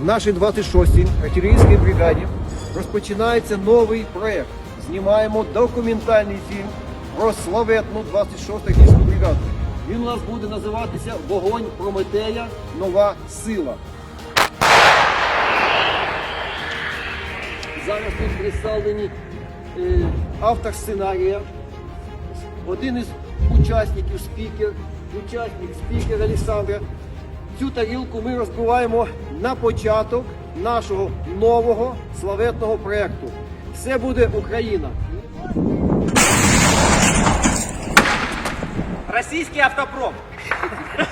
в нашій 26-й артилерійській бригаді розпочинається новий проєкт. Знімаємо документальний фільм про славетну 26-ту артилерійську бригаду. Він у нас буде називатися Вогонь Прометея. Нова сила. Зараз тут представлені е, автор сценарія, один із учасників спікер, учасник спікер Олександр. Цю тарілку ми розбиваємо на початок нашого нового славетного проєкту. Все буде Україна. Російський автопром.